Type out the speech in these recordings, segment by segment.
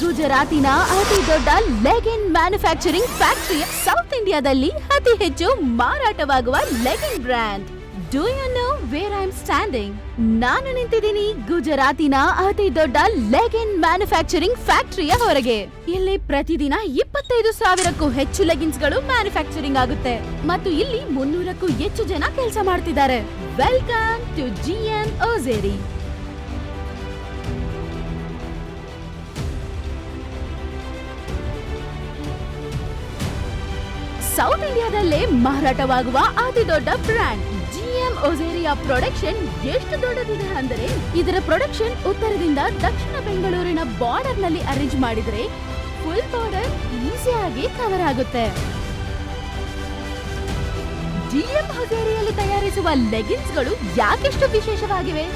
ಗುಜರಾತಿನ ಅತಿ ದೊಡ್ಡ ಲೆಗಿನ್ ಮ್ಯಾನುಫ್ಯಾಕ್ಚರಿಂಗ್ ಫ್ಯಾಕ್ಟರಿ ಸೌತ್ ಇಂಡಿಯಾದಲ್ಲಿ ಅತಿ ಹೆಚ್ಚು ಮಾರಾಟವಾಗುವ legging brand. Do you know where I am standing ನಾನು ನಿಂತಿದ್ದೀನಿ ಗುಜರಾತಿನ ಅತಿ ದೊಡ್ಡ ಲೆಗಿನ್ ಮ್ಯಾನುಫ್ಯಾಕ್ಚರಿಂಗ್ ಫ್ಯಾಕ್ಟರಿಯ ಹೊರಗೆ. ಇಲ್ಲಿ ಪ್ರತಿದಿನ ಇಪ್ಪತ್ತೈದು ಸಾವಿರಕ್ಕೂ ಹೆಚ್ಚು ಲೆಗಿನ್ಸ್ಗಳು ಮ್ಯಾನುಫ್ಯಾಕ್ಚರಿಂಗ್ ಆಗುತ್ತೆ. ಮತ್ತು ಇಲ್ಲಿ ಮುನ್ನೂರಕ್ಕೂ ಹೆಚ್ಚು ಜನ ಕೆಲಸ ಮಾಡ್ತಿದ್ದಾರೆ. Welcome to G N hosiery south ಇಂಡಿಯಾದಲ್ಲೇ ಮಾರಾಟವಾಗುವ ಅತಿ ದೊಡ್ಡ ಬ್ರ್ಯಾಂಡ್ ಜಿಎಂ ಒಜೇರಿಯಾ ಪ್ರೊಡಕ್ಷನ್ ಎಷ್ಟು ದೊಡ್ಡದಿದೆ ಅಂದರೆ ಇದರ ಪ್ರೊಡಕ್ಷನ್ ಉತ್ತರದಿಂದ ದಕ್ಷಿಣ ಬೆಂಗಳೂರಿನ ಬಾರ್ಡರ್ನಲ್ಲಿ ಅರೇಂಜ್ ಮಾಡಿದರೆ ಫುಲ್ ಬಾರ್ಡರ್ ಈಸಿಯಾಗಿ ಕವರ್ ಆಗುತ್ತೆ. ಜಿಎಂ ಹಜೇರಿಯಲ್ಲಿ ತಯಾರಿಸುವ ಲೆಗಿನ್ಸ್ಗಳು ಯಾಕೆಷ್ಟು ವಿಶೇಷವಾಗಿವೆ?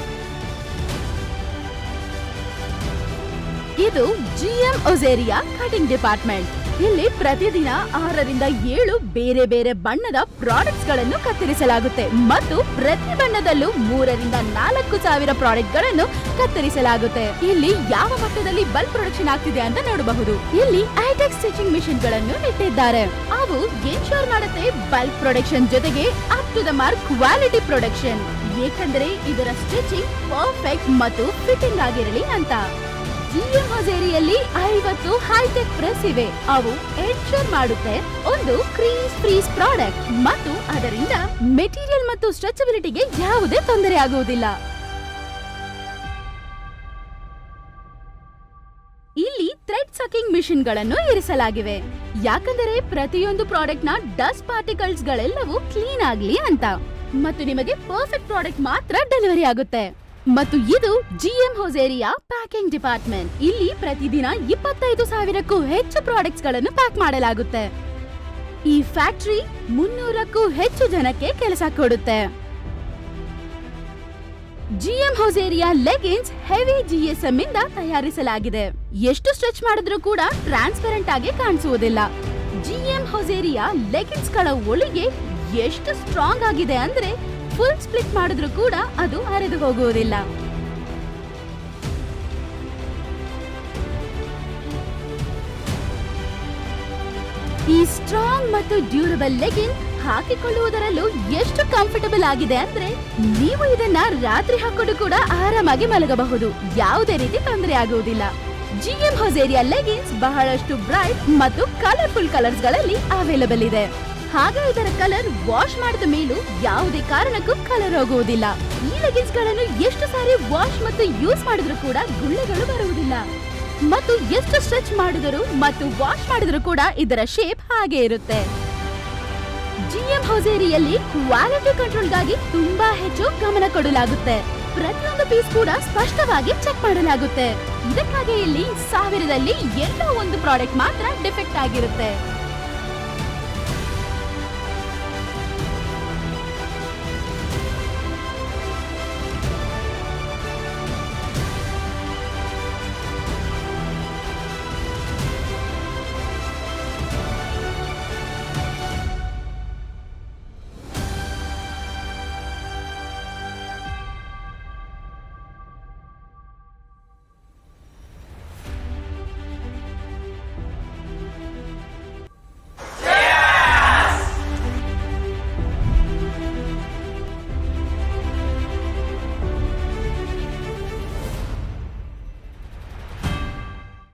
ಇದು ಜಿಎಂ ಒಜೇರಿಯಾ ಕಟಿಂಗ್ ಡಿಪಾರ್ಟ್ಮೆಂಟ್ ಇಲ್ಲಿ ಪ್ರತಿದಿನ ಆರರಿಂದ ಏಳು ಬೇರೆ ಬೇರೆ ಬಣ್ಣದ ಪ್ರಾಡಕ್ಟ್ಸ್ಗಳನ್ನು ಕತ್ತರಿಸಲಾಗುತ್ತೆ. ಮತ್ತು ಪ್ರತಿ ಬಣ್ಣದಲ್ಲೂ ಮೂರರಿಂದ ನಾಲ್ಕು ಸಾವಿರ ಪ್ರಾಡಕ್ಟ್ಗಳನ್ನು ಕತ್ತರಿಸಲಾಗುತ್ತೆ. ಇಲ್ಲಿ ಯಾವ ಮಟ್ಟದಲ್ಲಿ ಬಲ್ಬ್ ಪ್ರೊಡಕ್ಷನ್ ಆಗ್ತಿದೆ ಅಂತ ನೋಡಬಹುದು. ಇಲ್ಲಿ ಐಟೆಕ್ ಸ್ಟಿಚಿಂಗ್ ಮಿಷಿನ್ಗಳನ್ನು ಇಟ್ಟಿದ್ದಾರೆ ಅವು ಎನ್ಶೋರ್ ಮಾಡುತ್ತೆ ಬಲ್ಬ್ ಪ್ರೊಡಕ್ಷನ್ ಜೊತೆಗೆ up to the mark quality production. ಏಕೆಂದರೆ ಇದರ ಸ್ಟಿಚಿಂಗ್ ಪರ್ಫೆಕ್ಟ್ ಮತ್ತು ಫಿಟ್ಟಿಂಗ್ ಆಗಿರಲಿ ಅಂತ. ಜಿಎಂ ಹಜೇರಿಯಲ್ಲಿ ಐವತ್ತು ಹೈಟೆಕ್ ಪ್ರೆಸ್ ಇವೆ. ಅವು ಎನ್ಶೋರ್ ಮಾಡುತ್ತೆ ಒಂದು ಕ್ರೀಸ್ ಫ್ರೀಸ್ ಪ್ರಾಡಕ್ಟ್. ಮತ್ತು ಅದರಿಂದ ಮೆಟೀರಿಯಲ್ ಮತ್ತು ಸ್ಟ್ರೆಚಬಿಲಿಟಿಗೆ ಯಾವುದೇ ತೊಂದರೆ ಆಗುವುದಿಲ್ಲ. ಇಲ್ಲಿ ಥ್ರೆಡ್ ಸಕಿಂಗ್ ಮಿಷಿನ್ಗಳನ್ನು ಇರಿಸಲಾಗಿವೆ. ಯಾಕಂದರೆ ಪ್ರತಿಯೊಂದು ಪ್ರಾಡಕ್ಟ್ನ ಡಸ್ಟ್ ಪಾರ್ಟಿಕಲ್ಸ್ ಗಳೆಲ್ಲವೂ ಕ್ಲೀನ್ ಆಗ್ಲಿ ಅಂತ. ಮತ್ತು ನಿಮಗೆ ಪರ್ಫೆಕ್ಟ್ ಪ್ರಾಡಕ್ಟ್ ಮಾತ್ರ ಡೆಲಿವರಿ ಆಗುತ್ತೆ. ಮತ್ತು ಇದು ಜಿಎಂ ಹೊಸೇರಿಯಾ ಪ್ಯಾಕಿಂಗ್ ಡಿಪಾರ್ಟ್ಮೆಂಟ್. ಇಲ್ಲಿ ಪ್ರತಿದಿನ ಇಪ್ಪತ್ತೈದು ಸಾವಿರಕ್ಕೂ ಹೆಚ್ಚು ಪ್ರಾಡಕ್ಟ್ಸ್ಗಳನ್ನು ಪ್ಯಾಕ್ ಮಾಡಲಾಗುತ್ತೆ. ಈ ಫ್ಯಾಕ್ಟರಿ ಮುನ್ನೂರಕ್ಕೂ ಹೆಚ್ಚು ಜನಕ್ಕೆ ಕೆಲಸ ಕೊಡುತ್ತೆ. GM hosiery leggings heavy GSM ಇಂದ ತಯಾರಿಸಲಾಗಿದೆ. ಎಷ್ಟು ಸ್ಟ್ರೆಚ್ ಮಾಡಿದ್ರೂ ಕೂಡ ಟ್ರಾನ್ಸ್ಪರೆಂಟ್ ಆಗಿ ಕಾಣಿಸುವುದಿಲ್ಲ. ಜಿಎಂ ಹೊಸೇರಿಯಾ ಲೆಗಿನ್ಸ್ಗಳ ಒಳಗೆ ಎಷ್ಟು ಸ್ಟ್ರಾಂಗ್ ಆಗಿದೆ ಅಂದ್ರೆ ಫುಲ್ ಸ್ಪ್ಲಿಟ್ ಮಾಡಿದ್ರು ಕೂಡ ಅದು ಹರಿದು ಹೋಗುವುದಿಲ್ಲ. ಈ ಸ್ಟ್ರಾಂಗ್ ಮತ್ತು ಡ್ಯೂರಬಲ್ ಲೆಗಿನ್ ಹಾಕಿಕೊಳ್ಳುವುದರಲ್ಲೂ ಎಷ್ಟು ಕಂಫರ್ಟಬಲ್ ಆಗಿದೆ ಅಂದ್ರೆ ನೀವು ಇದನ್ನ ರಾತ್ರಿ ಹಾಕೊಂಡು ಕೂಡ ಆರಾಮಾಗಿ ಮಲಗಬಹುದು. ಯಾವುದೇ ರೀತಿ ತೊಂದರೆ ಆಗುವುದಿಲ್ಲ. ಜಿಎಂ ಹೊಸೇರಿಯಾ ಲೆಗಿನ್ಸ್ ಬಹಳಷ್ಟು ಬ್ರೈಟ್ ಮತ್ತು ಕಲರ್ಫುಲ್ ಕಲರ್ಸ್ಗಳಲ್ಲಿ ಅವೈಲಬಲ್ ಇದೆ. ಹಾಗೆ ಇದರ ಕಲರ್ ವಾಶ್ ಮಾಡಿದ ಮೇಲೂ ಯಾವುದೇ ಕಾರಣಕ್ಕೂ ಕಲರ್ ಹೋಗುವುದಿಲ್ಲ. ಈ ಲೆಗಿನ್ಸ್ಗಳನ್ನು ಎಷ್ಟು ಸಾರಿ ವಾಶ್ ಮತ್ತು ಯೂಸ್ ಮಾಡಿದ್ರು ಕೂಡ ಗುಳ್ಳೆಗಳು ಬರುವುದಿಲ್ಲ. ಮತ್ತು ಎಷ್ಟು ಸ್ಟ್ರೆಚ್ ಮಾಡಿದರೂ ಮತ್ತು ವಾಶ್ ಮಾಡಿದರೂ ಕೂಡ ಇದರ ಶೇಪ್ ಹಾಗೆ ಇರುತ್ತೆ. ಜಿಎಂ ಹೌಸೇರಿಯಲ್ಲಿ ಕ್ವಾಲಿಟಿ ಕಂಟ್ರೋಲ್ಗಾಗಿ ತುಂಬಾ ಹೆಚ್ಚು ಗಮನ ಕೊಡಲಾಗುತ್ತೆ. ಪ್ರತಿಯೊಂದು ಪೀಸ್ ಕೂಡ ಸ್ಪಷ್ಟವಾಗಿ ಚೆಕ್ ಮಾಡಲಾಗುತ್ತೆ. ಇದಕ್ಕಾಗಿ ಇಲ್ಲಿ ಸಾವಿರದಲ್ಲಿ ಎಲ್ಲೋ ಒಂದು ಪ್ರಾಡಕ್ಟ್ ಮಾತ್ರ ಡಿಫೆಕ್ಟ್ ಆಗಿರುತ್ತೆ.